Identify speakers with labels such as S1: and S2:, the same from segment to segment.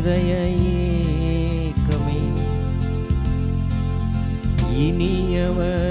S1: இருதய ஏக்கமே. இனியவர்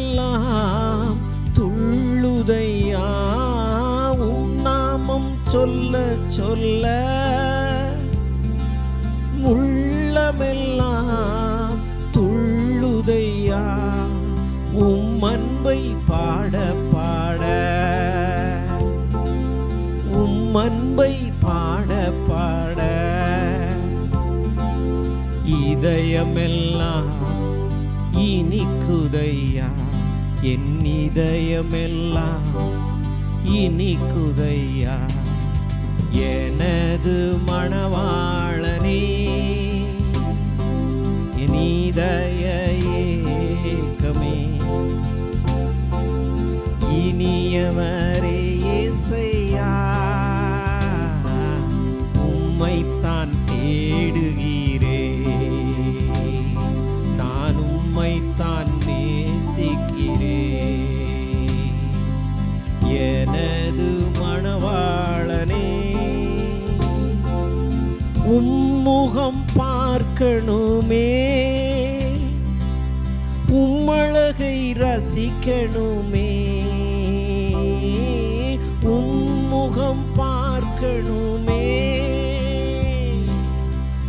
S1: எல்லாம் துள்ளுதையா? உம் நாமம் சொல்ல சொல்ல உள்ளமெல்லாம் துள்ளுதையா? உம் அன்பை பாட பாட உம் அன்பை பாட பாட இதயமெல்லாம் இதயமெல்லாம் இனிக்குதையா? எனது மணவாளனே இனிதய ஏக்கமே இனியவன் ரசிக்கணுமே உம்மழகை ரசிக்கணுமே. உம்முகம் பார்க்கணுமே.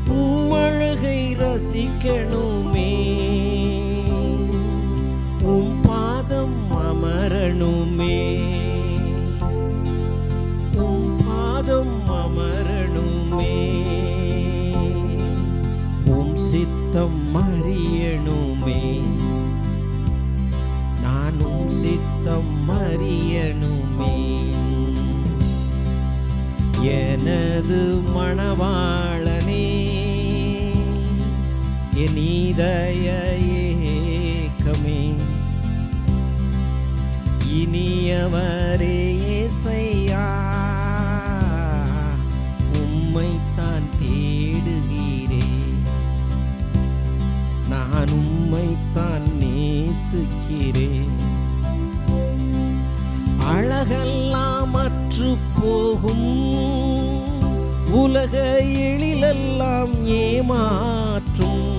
S1: உம்மழகை ரசிக்கணும். மணவாளனே என் இதய ஏக்கமே. இனியவரே இயேசையா உலக எழிலெல்லாம் ஏமாற்றும்.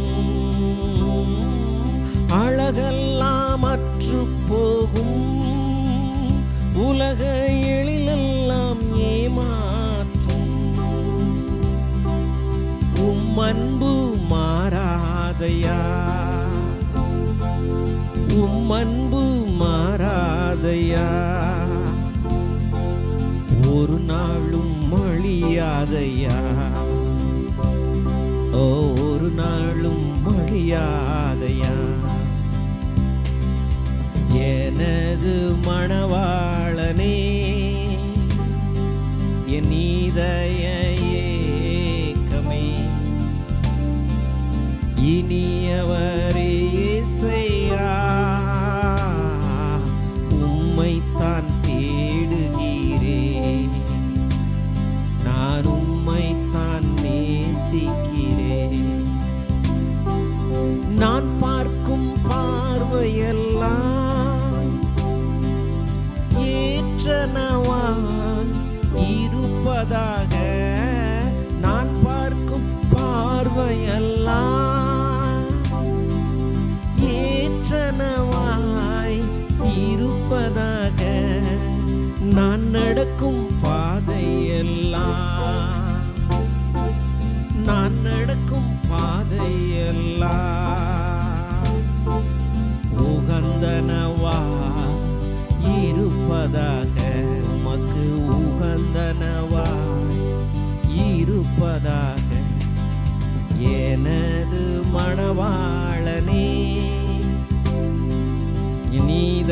S1: அழகெல்லாம் அற்று போகும் உலக எழிலெல்லாம் ஏமாற்றும். உம் அன்பு மாறாதையா? உம் அன்பு மாறாதையா? ஒரு நாளும் மொழியாதையா ஒரு நாளும் மொழியாதையா எனது மணவாளனே என் இதய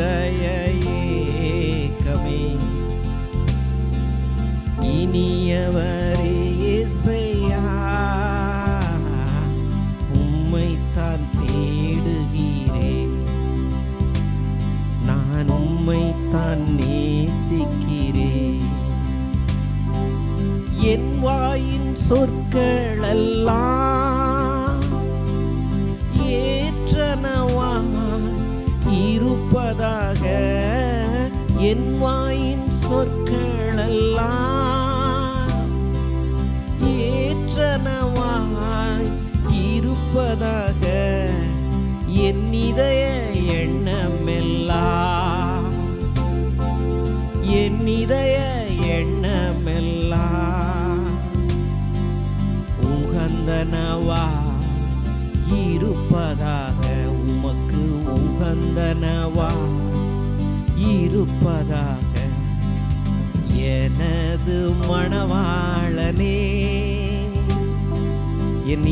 S1: இதய ஏக்கமே இனியவரே இசையா உம்மைத்தான் தேடுகிறேன் நான் உம்மைத்தான் நேசிக்கிறேன் என் வாயின் சொற்கள் வாயின் எனது மணவாளனே என்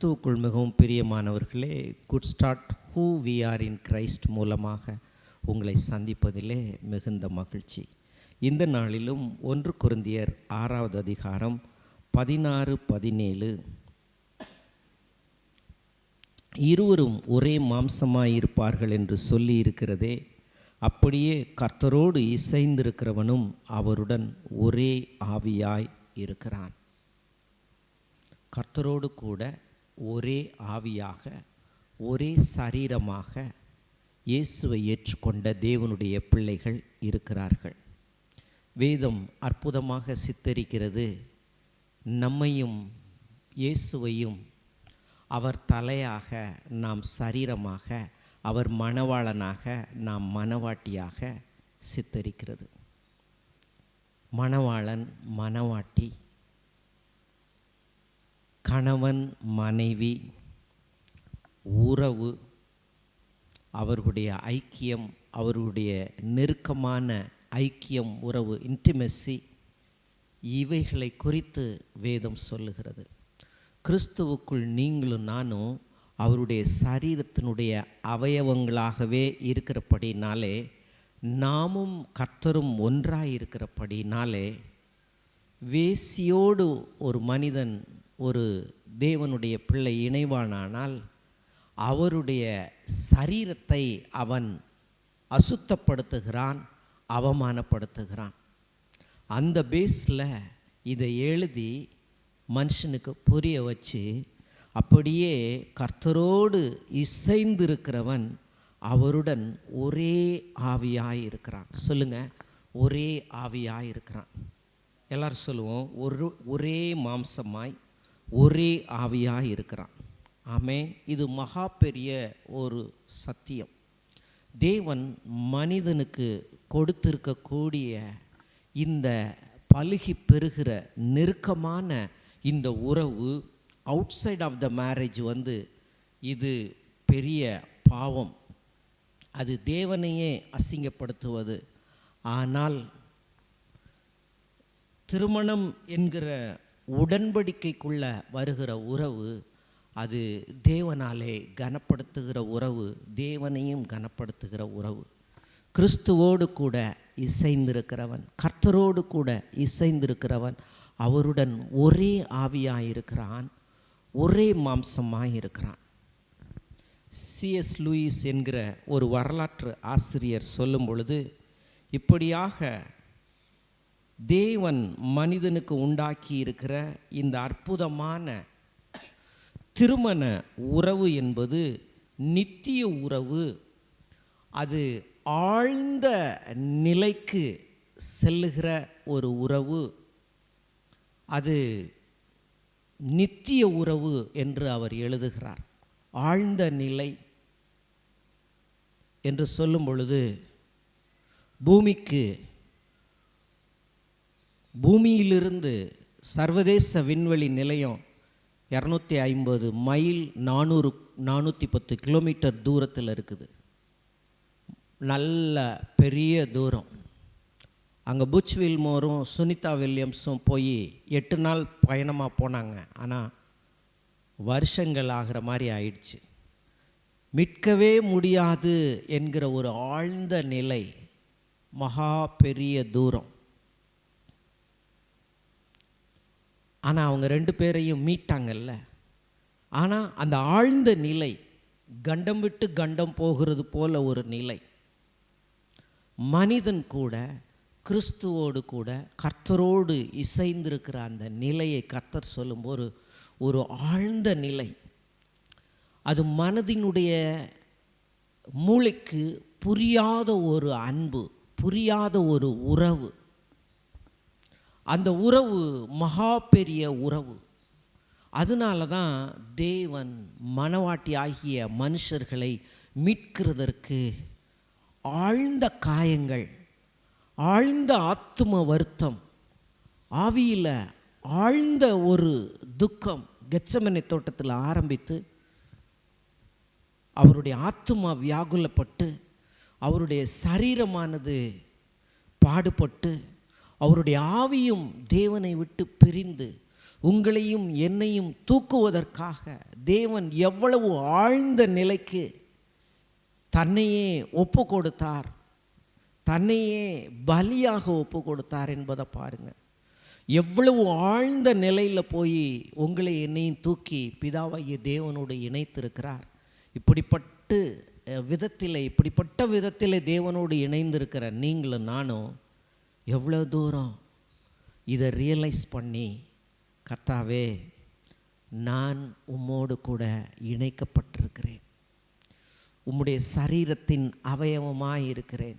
S1: கிறிஸ்துவுக்குள் மிகவும் பிரியமானவர்களே good start who we are in Christ மூலமாக உங்களை சந்திப்பதிலே மிகுந்த மகிழ்ச்சி. இந்த நாளிலும் ஒன்று குருந்தியர் ஆறாவது அதிகாரம் பதினாறு பதினேழு. இருவரும் ஒரே மாம்சமாயிருப்பார்கள் என்று சொல்லி இருக்கிறதே அப்படியே கர்த்தரோடு இசைந்திருக்கிறவனும் அவருடன் ஒரே ஆவியாய் இருக்கிறான். கர்த்தரோடு கூட ஒரே ஆவியாக ஒரே சரீரமாக இயேசுவை ஏற்றுக்கொண்ட தேவனுடைய பிள்ளைகள் இருக்கிறார்கள். வேதம் அற்புதமாக சித்தரிக்கிறது. நம்மையும் இயேசுவையும் அவர் தலையாக நாம் சரீரமாக அவர் மணவாளனாக நாம் மணவாட்டியாக சித்தரிக்கிறது. மணவாளன் மணவாட்டி கணவன் மனைவி உறவு அவர்களுடைய ஐக்கியம் அவர்களுடைய நெருக்கமான ஐக்கியம் உறவு இன்டிமெஸ்ஸி இவைகளை குறித்து வேதம் சொல்லுகிறது. கிறிஸ்துவுக்குள் நீங்களும் நானும் அவருடைய சரீரத்தினுடைய அவயவங்களாகவே இருக்கிறபடினாலே நாமும் கர்த்தரும் ஒன்றாக இருக்கிறபடினாலே வேசியோடு ஒரு மனிதன் ஒரு தேவனுடைய பிள்ளை இணைவானானால் அவருடைய சரீரத்தை அவன் அசுத்தப்படுத்துகிறான் அவமானப்படுத்துகிறான். அந்த பேஸில் இதை எழுதி மனுஷனுக்கு புரிய வச்சு அப்படியே கர்த்தரோடு இசைந்திருக்கிறவன் அவருடன் ஒரே ஆவியாக இருக்கிறான் சொல்லுங்கள் ஒரே ஆவியாக இருக்கிறான் எல்லோரும் சொல்லுவோம் ஒரு ஒரே மாம்சமாய் ஒரே ஆவியாக இருக்கிறான். ஆமே இது மகா பெரிய ஒரு சத்தியம். தேவன் மனிதனுக்கு கொடுத்திருக்கக்கூடிய இந்த பழுகி பெறுகிற நெருக்கமான இந்த உறவு outside of the marriage வந்து இது பெரிய பாவம். அது தேவனையே அசிங்கப்படுத்துவது. ஆனால் திருமணம் என்கிற உடன்படிக்கைக்குள்ள வருகிற உறவு அது தேவனாலே கனப்படுத்துகிற உறவு தேவனையும் கனப்படுத்துகிற உறவு. கிறிஸ்துவோடு கூட இசைந்திருக்கிறவன் கர்த்தரோடு கூட இசைந்திருக்கிறவன் அவருடன் ஒரே ஆவியாக இருக்கிறான் ஒரே மாம்சமாக இருக்கிறான் சிஎஸ் லூயிஸ் என்கிற ஒரு வரலாற்று ஆசிரியர் சொல்லும் பொழுது இப்படியாக தேவன் மனிதனுக்கு உண்டாக்கி இருக்கிற இந்த அற்புதமான திருமண உறவு என்பது நித்திய உறவு. அது ஆழ்ந்த நிலைக்கு செல்லுகிற ஒரு உறவு. அது நித்திய உறவு என்று அவர் எழுதுகிறார். ஆழ்ந்த நிலை என்று சொல்லும் பொழுது பூமிக்கு பூமியிலிருந்து சர்வதேச விண்வெளி நிலையம் இரநூத்தி ஐம்பது மைல் நானூறு நானூற்றி பத்து கிலோமீட்டர் தூரத்தில் இருக்குது. நல்ல பெரிய தூரம். அங்கே புச் வில்மோரும் சுனிதா வில்லியம்ஸும் போய் எட்டு நாள் பயணமாக போனாங்க. ஆனால் வருஷங்கள் ஆகிற மாதிரி ஆயிடுச்சு. மீட்கவே முடியாது என்கிற ஒரு ஆழ்ந்த நிலை மகா பெரிய தூரம். ஆனால் அவங்க ரெண்டு பேரையும் மீட்டாங்கல்ல. ஆனால் அந்த ஆழ்ந்த நிலை கண்டம் விட்டு கண்டம் போகிறது போல ஒரு நிலை. மனிதன் கூட கிறிஸ்துவோடு கூட கர்த்தரோடு இசைந்திருக்கிற அந்த நிலையை கர்த்தர் சொல்லும்போது ஒரு ஆழ்ந்த நிலை. அது மனதினுடைய மூளைக்கு புரியாத ஒரு அன்பு புரியாத ஒரு உறவு. அந்த உறவு மகா பெரிய உறவு. அதனால தான் தேவன் மனவாட்டி ஆகிய மனுஷர்களை மீட்கிறதற்கு ஆழ்ந்த காயங்கள் ஆழ்ந்த ஆத்தும வருத்தம் ஆவியில் ஆழ்ந்த ஒரு துக்கம் கெச்சமனை தோட்டத்தில் ஆரம்பித்து அவருடைய ஆத்துமா வியாகுலப்பட்டு அவருடைய சரீரமானது பாடுபட்டு அவருடைய ஆவியும் தேவனை விட்டு பிரிந்து உங்களையும் என்னையும் தூக்குவதற்காக தேவன் எவ்வளவு ஆழ்ந்த நிலைக்கு தன்னையே ஒப்பு கொடுத்தார் தன்னையே பலியாக ஒப்பு கொடுத்தார் என்பதை பாருங்கள் எவ்வளவு ஆழ்ந்த நிலையில் போய் உங்களை என்னையும் தூக்கி பிதாவாகிய தேவனோடு இணைத்திருக்கிறார். இப்படிப்பட்டு விதத்தில் இப்படிப்பட்ட விதத்தில் தேவனோடு இணைந்திருக்கிற நீங்களும் நானும் எவ்வளோ தூரம் இதை ரியலைஸ் பண்ணி கர்த்தாவே நான் உம்மோடு கூட இணைக்கப்பட்டிருக்கிறேன். உம்முடைய சரீரத்தின் அவயவமாக இருக்கிறேன்.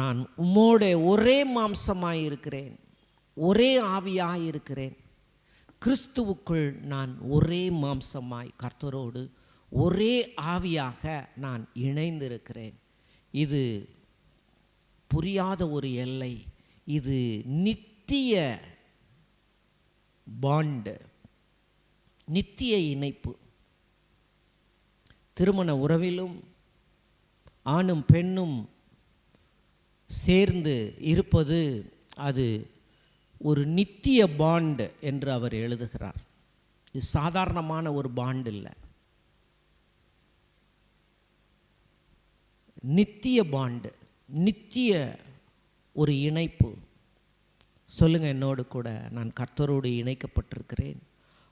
S1: நான் உம்மோட ஒரே மாம்சமாய் இருக்கிறேன். ஒரே ஆவியாக இருக்கிறேன். கிறிஸ்துவுக்குள் நான் ஒரே மாம்சமாய் கர்த்தரோடு ஒரே ஆவியாக நான் இணைந்திருக்கிறேன். இது புரியாத ஒரு எல்லை. இது நித்திய பாண்டு நித்திய இணைப்பு. திருமண உறவிலும் ஆணும் பெண்ணும் சேர்ந்து இருப்பது அது ஒரு நித்திய பாண்டு என்று அவர் எழுதுகிறார். இது சாதாரணமான ஒரு பாண்டு இல்லை. நித்திய பாண்டு. நித்திய ஒரு இணைப்பு. சொல்லுங்கள் என்னோடு கூட நான் கர்த்தரோடு இணைக்கப்பட்டிருக்கிறேன்.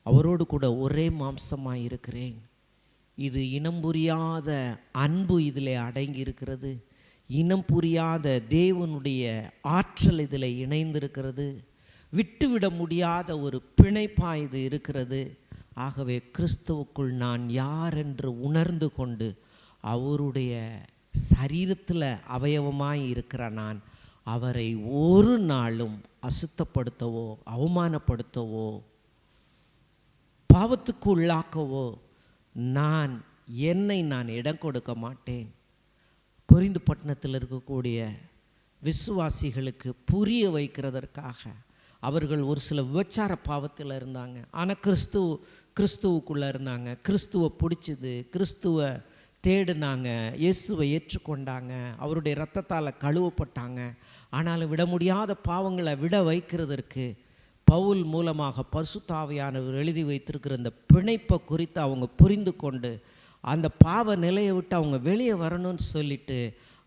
S1: அவரோடு கூட ஒரே மாம்சமாக இருக்கிறேன். இது இனம் புரியாத அன்பு இதில் அடங்கி இருக்கிறது இனம் புரியாத தேவனுடைய ஆற்றல் இதில் இணைந்திருக்கிறது. விட்டுவிட முடியாத ஒரு பிணைப்பாக இது இருக்கிறது. ஆகவே கிறிஸ்துவுக்குள் நான் யார் என்று உணர்ந்து கொண்டு அவருடைய சரீரத்தில் அவயவமாய் இருக்கிற நான் அவரை ஒரு நாளும் அசுத்தப்படுத்தவோ அவமானப்படுத்தவோ பாவத்துக்கு உள்ளாக்கவோ நான் என்னை நான் இடம் கொடுக்க மாட்டேன். குறிந்து பட்டணத்தில் இருக்கக்கூடிய விசுவாசிகளுக்கு புரிய வைக்கிறதற்காக அவர்கள் ஒரு சில விபச்சார பாவத்தில் இருந்தாங்க. ஆனால் கிறிஸ்துவ கிறிஸ்துவுக்குள்ளே இருந்தாங்க. கிறிஸ்துவை பிடிச்சிது கிறிஸ்துவை தேடினாங்க இயேசுவை ஏற்றுக்கொண்டாங்க அவருடைய ரத்தத்தால் கழுவப்பட்டாங்க. ஆனாலும் விட முடியாத பாவங்களை விட வைக்கிறதற்கு பவுல் மூலமாக பரிசுத்தாவியானவர் எழுதி வைத்திருக்கிற இந்த பிணைப்பை குறித்து அவங்க புரிந்து கொண்டு அந்த பாவ நிலையை விட்டு அவங்க வெளியே வரணும்னு சொல்லிட்டு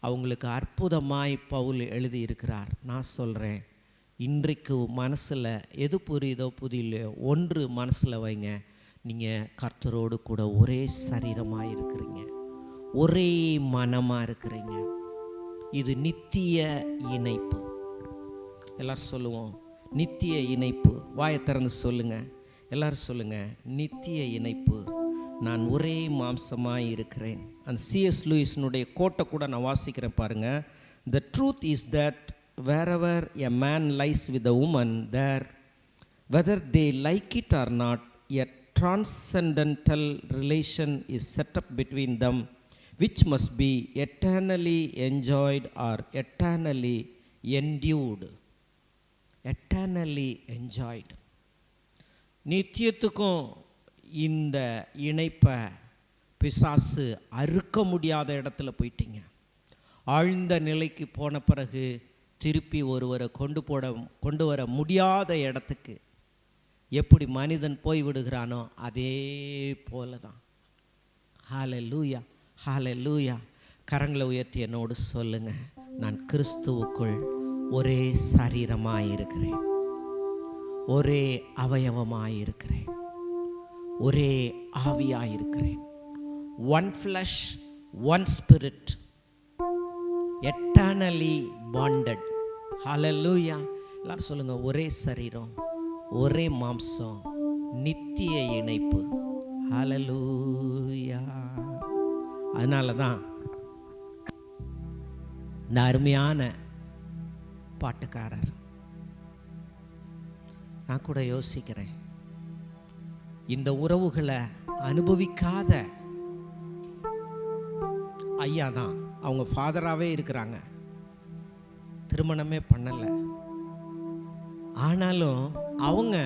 S1: அவங்களுக்கு அற்புதமாய் பவுல் எழுதியிருக்கிறார். நான் சொல்கிறேன் இன்றைக்கு மனசில் எது புரியுதோ புரியலையோ ஒன்று மனசில் வைங்க. நீங்கள் கர்த்தரோடு கூட ஒரே சரீரமாக இருக்கிறீங்க. ஒரே மனமாக இருக்கிறீங்க. இது நித்திய இணைப்பு. எல்லாரும் சொல்லுவோம் நித்திய இணைப்பு. வாயை திறந்து சொல்லுங்கள் எல்லாரும் சொல்லுங்கள் நித்திய இணைப்பு. நான் ஒரே மாம்சமாக இருக்கிறேன். அந்த சிஎஸ் லூயிஸ்னுடைய கோட்டை கூட நான் வாசிக்கிறேன் பாருங்கள் the truth is that wherever a man lies with a woman there whether they like it or not a transcendental relation is set up between them which which must be eternally enjoyed or eternally endured. Eternally enjoyed. நித்தியத்துக்கும் இந்த இணைப்பை பிசாசு அறுக்க முடியாத இடத்துல போயிட்டீங்க ஆழ்ந்த நிலைக்கு போன பிறகு திருப்பி ஒருவரை கொண்டு போட கொண்டு வர முடியாத இடத்துக்கு எப்படி மனிதன் போய் விடுகிறானோ அதே போல தான் ஹால லூயா ஹால லூயா கரங்களை உயர்த்தி என்னோடு சொல்லுங்க. நான் கிறிஸ்துவுக்குள் ஒரே சரீரமாக இருக்கிறேன் ஒரே அவயவமாக இருக்கிறேன் ஒரே ஆவியாக இருக்கிறேன் one flesh one spirit eternally bonded ஹalleluya எல்லாரும் சொல்லுங்க ஒரே சரீரம் ஒரே மாம்சம் நித்திய இணைப்பு. ஹலலூயா அதனால தான் இந்த அருமையான பாட்டுக்காரர். நான் கூட யோசிக்கிறேன். இந்த உறவுகளை அனுபவிக்காத ஐயா தான். அவங்க ஃபாதராகவே இருக்கிறாங்க. திருமணமே பண்ணலை. ஆனாலும் அவங்க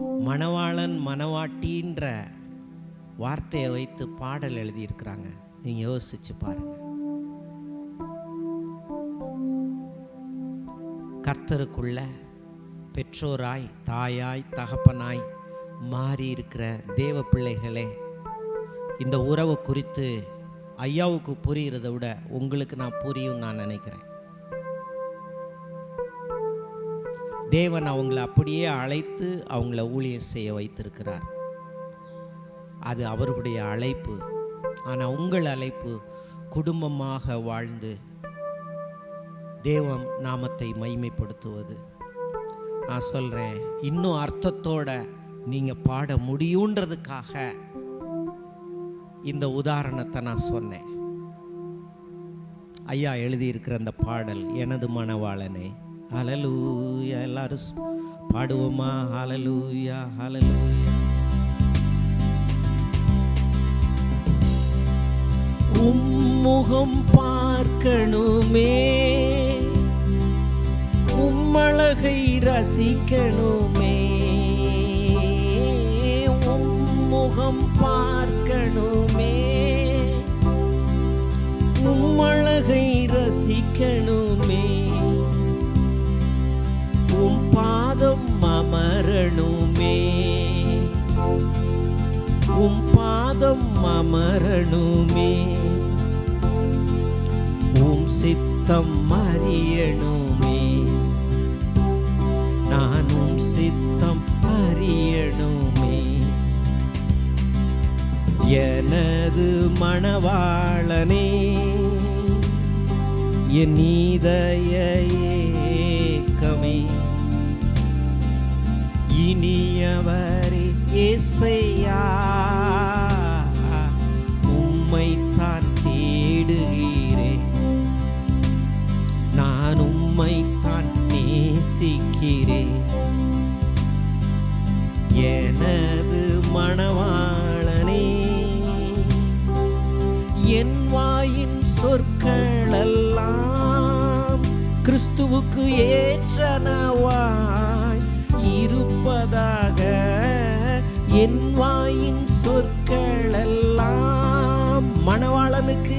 S1: மணவாளன் மணவாட்டின்ற வார்த்தையை வைத்து பாடல் எழுதியிருக்கிறாங்க. நீங்கள் யோசிச்சு பாருங்க. கர்த்தருக்குள்ள பெற்றோராய் தாயாய் தகப்பனாய் மாறி இருக்கிற தேவ பிள்ளைகளே இந்த உறவு குறித்து ஐயாவுக்கு புரிகிறத விட உங்களுக்கு நான் புரியும் நான் நினைக்கிறேன். தேவன் அவங்கள அப்படியே அழைத்து அவங்கள ஊழியம் செய்ய வைத்திருக்கிறார். அது அவருடைய அழைப்பு. ஆனால் உங்கள் அழைப்பு குடும்பமாக வாழ்ந்து தேவம் நாமத்தை மைமைப்படுத்துவது நான் சொல்கிறேன் இன்னும் அர்த்தத்தோட நீங்கள் பாட முடியுன்றதுக்காக இந்த உதாரணத்தை நான் சொன்னேன். ஐயா எழுதியிருக்கிற அந்த பாடல் எனது மணவாளனே அலலூயா எல்லாரும் பாடுவோமா? அலலூயா அலலூயா உம்முகம் பார்க்கணுமே. உம்மழகை ரசிக்கணுமே. உம்முகம் பார்க்கணுமே. உம்மழகை ரசிக்கணுமே. உம் பாதம் அமரணுமே. உம் பாதம் அமரணுமே. சித்தம் அறியணுமே. நானும் சித்தம் அறியணுமே. எனது மணவாளனே என் நீதய ஏக்கமே. இனியவர் ஏற்றனவாய் இருப்பதாக என் வாயின் சொற்களெல்லாம் மணவாளனுக்கு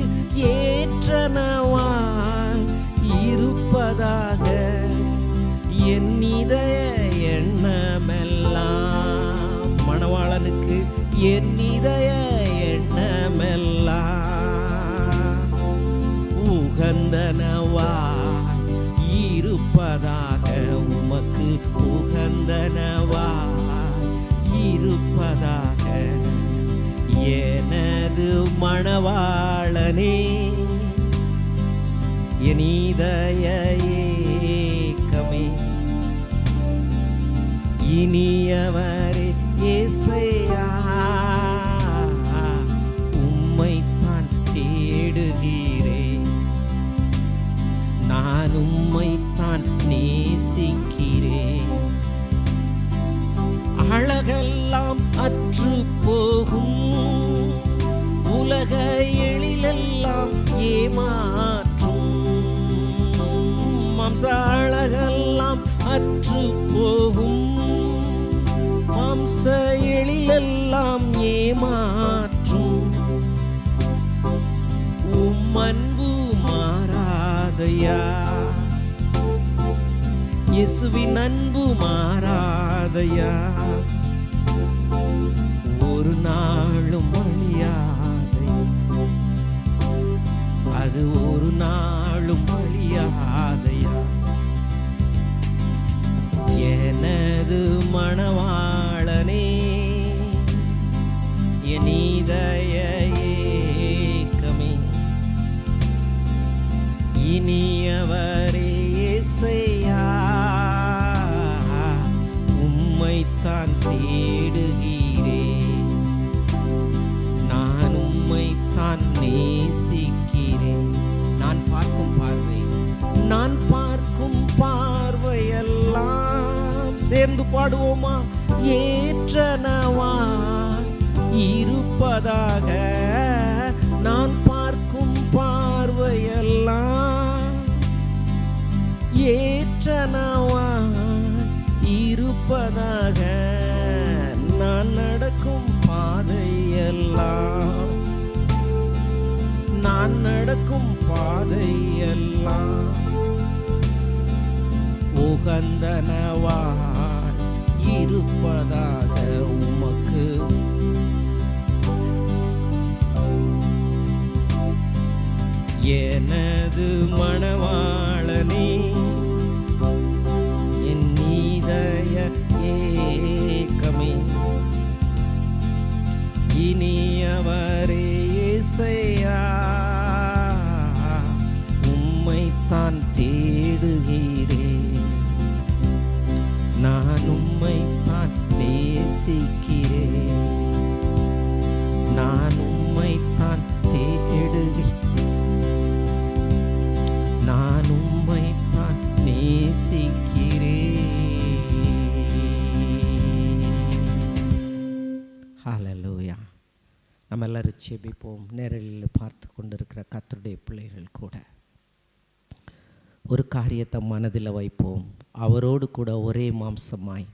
S1: ஏற்றனவாய் இருப்பதாக என் இதய எண்ணமெல்லாம் மணவாளனுக்கு என் இதய எண்ணமெல்லாம் உகந்தனவா இருப்பதாக உமக்கு உகந்தனவா இருப்பதாக எனது மணவாளனே என் ஏக்கமே. இனியவரே இசை அற்று போகும். உலக எழிலெல்லாம் ஏமாற்றும். மாம்ச அழகெல்லாம் அற்று போகும். மாம்ச எழிலெல்லாம் ஏமாற்றும். உம் அன்பு மாறாதையா? இயேசுவின் அன்பு மாறாதையா? பாடுவோமா? ஏற்றனவா? இருப்பதாக நான் பார்க்கும் பார்வையெல்லாம் ஏற்றனவா? இருப்பதாக நான் நடக்கும் பாதையெல்லாம் நான் நடக்கும் பாதையெல்லாம் உகந்தனவா? இருப்பதாக உமக்கு. எனது மணவாளனே என் நீதய ஏக்கமே இனியவரே இசையா உம்மைத்தான் தேடுகிறேன் நேசிக்கிறேன். நான் உம்மைத்தான் தேடுகிறேன் நான் உம்மைத்தான் நேசிக்கிறேன். ஹalleluya. நம்ம எல்லாரும் செபிப்போம் நேரலில் பார்த்து கொண்டிருக்கிற கத்தருடைய பிள்ளைகள் கூட. ஒரு காரியத்தை மனதில் வைப்போம். அவரோடு கூட ஒரே மாம்சமாய்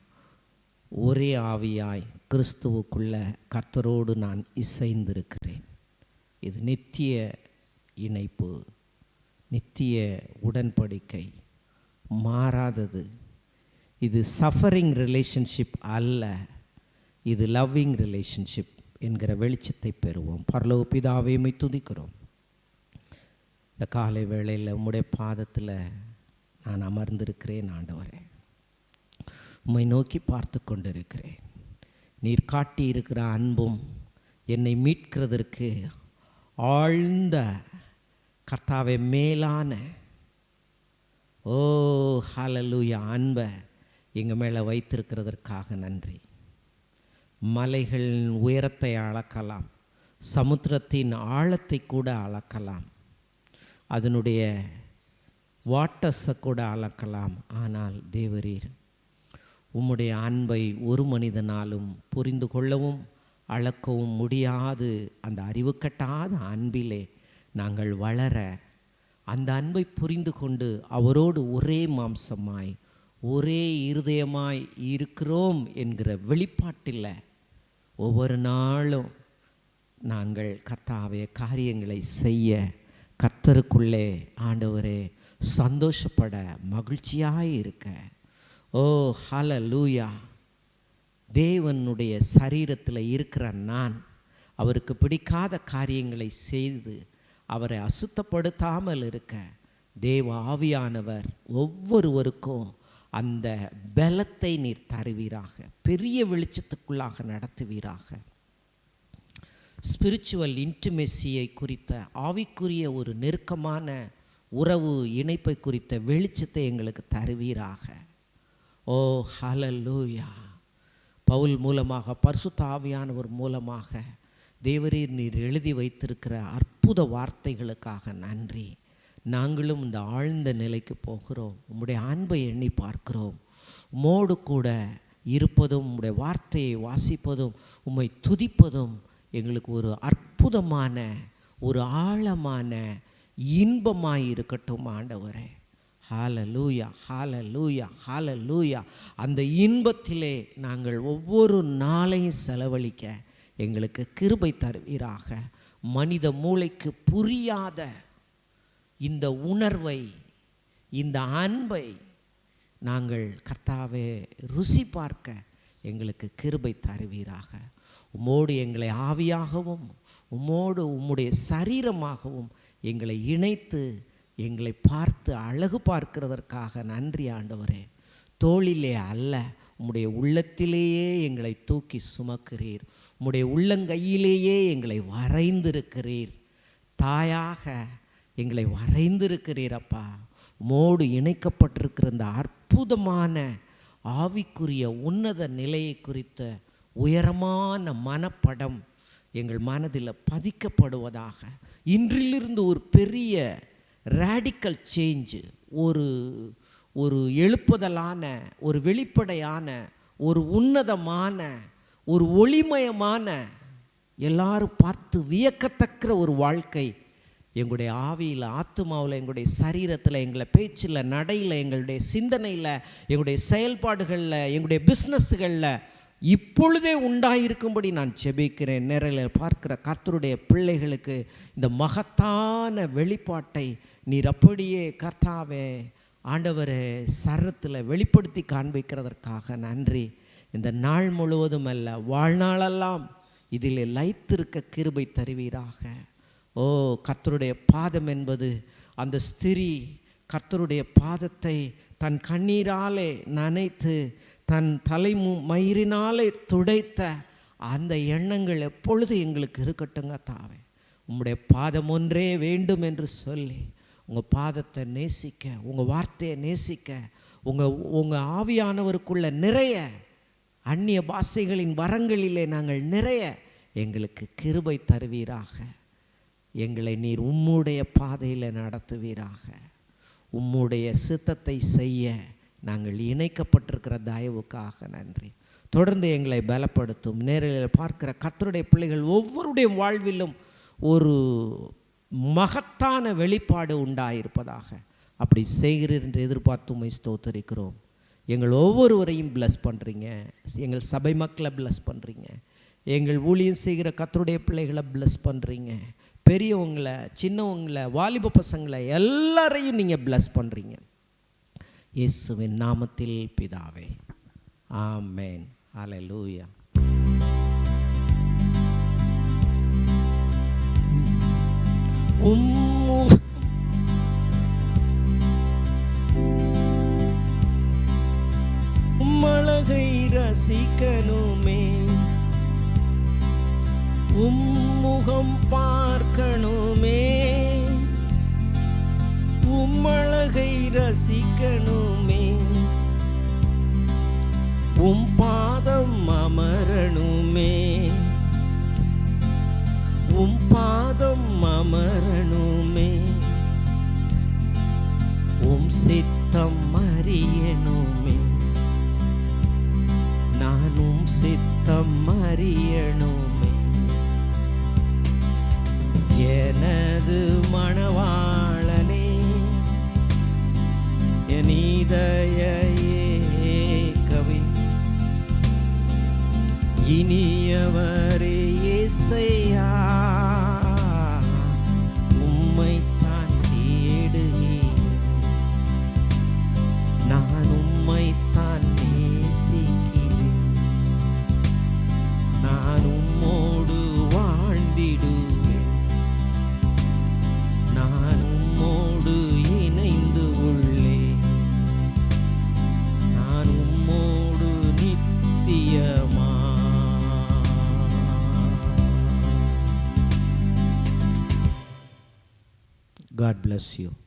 S1: ஒரே ஆவியாய் கிறிஸ்துவுக்குள்ள கர்த்தரோடு நான் இசைந்திருக்கிறேன். இது நித்திய இணைப்பு நித்திய உடன்படிக்கை மாறாதது. இது சஃபரிங் ரிலேஷன்ஷிப் அல்ல இது லவ்விங் ரிலேஷன்ஷிப் என்கிற வெளிச்சத்தை பெறுவோம். பரலோக மை துதிக்கிறோம். இந்த காலை வேளையில் உம்முடைய பாதத்தில் நான் அமர்ந்திருக்கிறேன் ஆண்டவரே. உம்மை நோக்கி பார்த்து கொண்டிருக்கிறேன் நீர் காட்டி இருக்கிற அன்பும் என்னை மீட்கிறதற்கு ஆழ்ந்த கர்த்தாவை மேலான ஓ ஹalleluya அன்பை எங்கள் மேலே வைத்திருக்கிறதற்காக நன்றி. மலைகளின் உயரத்தை அளக்கலாம் சமுத்திரத்தின் ஆழத்தை கூட அளக்கலாம் அதனுடைய வாட்டர்ஸை கூட அளக்கலாம். ஆனால் தேவரீர் உம்முடைய அன்பை ஒரு மனிதனாலும் புரிந்து கொள்ளவும் அளக்கவும் முடியாது. அந்த அறிவு கட்டாத அன்பிலே நாங்கள் வளர அந்த அன்பை புரிந்து கொண்டு அவரோடு ஒரே மாம்சமாய் ஒரே இருதயமாய் இருக்கிறோம் என்கிற வெளிப்பாட்டில் ஒவ்வொரு நாளும் நாங்கள் கர்த்தாவே காரியங்களை செய்ய கர்த்தருக்குள்ளே ஆண்டவரே சந்தோஷப்பட மகிழ்ச்சியாக இருக்க. ஓ ஹல லூயா தேவனுடைய சரீரத்தில் இருக்கிற நான் அவருக்கு பிடிக்காத காரியங்களை செய்து அவரை அசுத்தப்படுத்தாமல் இருக்க தேவ ஆவியானவர் ஒவ்வொருவருக்கும் அந்த பலத்தை நீர் தருவீராக பெரிய வெளிச்சத்துக்குள்ளாக நடத்துவீராக. ஸ்பிரிச்சுவல் இன்டிமெசியை குறித்த ஆவிக்குரிய ஒரு நெருக்கமான உறவு இணைப்பை குறித்த வெளிச்சத்தை எங்களுக்கு தருவீராக. ஓ ஹலலூயா பவுல் மூலமாக பரிசுத்த ஆவியானவர் மூலமாக தேவரீர் நீர் எழுதி வைத்திருக்கிற அற்புத வார்த்தைகளுக்காக நன்றி. நாங்களும் இந்த ஆழ்ந்த நிலைக்கு போகிறோம். உம்முடைய அன்பை எண்ணி பார்க்கிறோம். உமோடு கூட இருப்பதும் உம்முடைய வார்த்தையை வாசிப்பதும் உம்மை துதிப்பதும் எங்களுக்கு ஒரு அற்புதமான ஒரு ஆழமான இன்பமாக இருக்கட்டும் ஆண்டவரே. ஹாலலூயா ஹாலலூயா ஹாலலூயா அந்த இன்பத்திலே நாங்கள் ஒவ்வொரு நாளையும் செலவழிக்க எங்களுக்கு கிருபை தருவீராக. மனித மூளைக்கு புரியாத இந்த உணர்வை இந்த அன்பை நாங்கள் கர்த்தாவே ருசி பார்க்க எங்களுக்கு கிருபை தருவீராக. உம்மோடு எங்களை ஆவியாகவும் உம்மோடு உம்முடைய சரீரமாகவும் எங்களை இணைத்து எங்களை பார்த்து அழகு பார்க்கிறதற்காக நன்றி ஆண்டவரே. தோளிலே அல்ல உம்முடைய உள்ளத்திலேயே எங்களை தூக்கி சுமக்கிறீர். உம்முடைய உள்ளங்கையிலேயே எங்களை வரைந்திருக்கிறீர். தாயாக எங்களை வரைந்திருக்கிறீர் அப்பா. மோடு இணைக்கப்பட்டிருக்கிற இந்த அற்புதமான ஆவிக்குரிய உன்னத நிலையை குறித்த உயரமான மனப்படம் எங்கள் மனதில் பதிக்கப்படுவதாக. இன்றிலிருந்து ஒரு பெரிய ரேடிக்கல் சேஞ்சு ஒரு ஒரு எழுப்புதலான ஒரு வெளிப்படையான ஒரு உன்னதமான ஒரு ஒளிமயமான எல்லாரும் பார்த்து வியக்கத்தக்க ஒரு வாழ்க்கை. எங்களுடைய ஆவியில் ஆத்மாவில் எங்களுடைய சரீரத்தில் எங்களை பேச்சில் நடையில் எங்களுடைய சிந்தனையில் எங்களுடைய செயல்பாடுகளில் எங்களுடைய பிஸ்னஸ்களில் இப்பொழுதே உண்டாயிருக்கும்படி நான் செபிக்கிறேன் நேரில் பார்க்கிற கர்த்தருடைய பிள்ளைகளுக்கு இந்த மகத்தான வெளிப்பாட்டை நீர் அப்படியே கர்த்தாவே ஆண்டவரே சரத்தில் வெளிப்படுத்தி காண்பிக்கிறதற்காக நன்றி. இந்த நாள் முழுவதும் அல்ல வாழ்நாளெல்லாம் இதில் லைத்திருக்க கிருபை தருவீராக. ஓ கர்த்தருடைய பாதம் என்பது அந்த ஸ்திரீ கர்த்தருடைய பாதத்தை தன் கண்ணீராலே நனைத்து தன் தலைமு மயிரினாலே துடைத்த அந்த எண்ணங்கள் எப்பொழுது எங்களுக்கு இருக்கட்டுங்க தாவே. உம்முடைய பாதம் ஒன்றே வேண்டும் என்று சொல்லி உங்கள் பாதத்தை நேசிக்க உங்கள் வார்த்தையை நேசிக்க உங்கள் உங்கள் ஆவியானவருக்குள்ள நிறைய அந்நிய பாஷைகளின் வரங்களிலே நாங்கள் நிறைய எங்களுக்கு கிருபை தருவீராக. எங்களை நீர் உம்முடைய பாதையில் நடத்துவீராக. உம்முடைய சித்தத்தை செய்ய நாங்கள் இணைக்கப்பட்டிருக்கிற தயவுக்காக நன்றி. தொடர்ந்து எங்களை பலப்படுத்தும். நேரில் பார்க்கிற கத்தருடைய பிள்ளைகள் ஒவ்வொருடைய வாழ்விலும் ஒரு மகத்தான வெளிப்பாடு உண்டாயிருப்பதாக. அப்படி செய்கிறீர் என்று எதிர்பார்த்து உண்மை ஸ்தோத்தரிக்கிறோம். எங்கள் ஒவ்வொருவரையும் பிளஸ் பண்ணுறீங்க எங்கள் சபை மக்களை பிளஸ் பண்ணுறீங்க எங்கள் ஊழியம் செய்கிற கத்தருடைய பிள்ளைகளை பிளஸ் பண்ணுறீங்க பெரியவங்களை சின்னவங்களை வாலிப பசங்களை எல்லாரையும் நீங்கள் பிளஸ் பண்ணுறீங்க இயேசுவின் நாமத்தில் பிதாவே. ஆமேன். அலை லூயா உம்மழகை ரசிக்கணுமே. உம்முகம் பார்க்கணுமே. உம்மழகை ரசிக்கணுமே. உம் பாதம் அமரணுமே. உம் பாதம் அமரணுமே. உம் சித்தம் அறியணுமே. நானும் சித்தம் அறியணுமே. எனது மணவாளனே என் கவி. இனியவர் இசையா உம்மைத்தான் God bless you.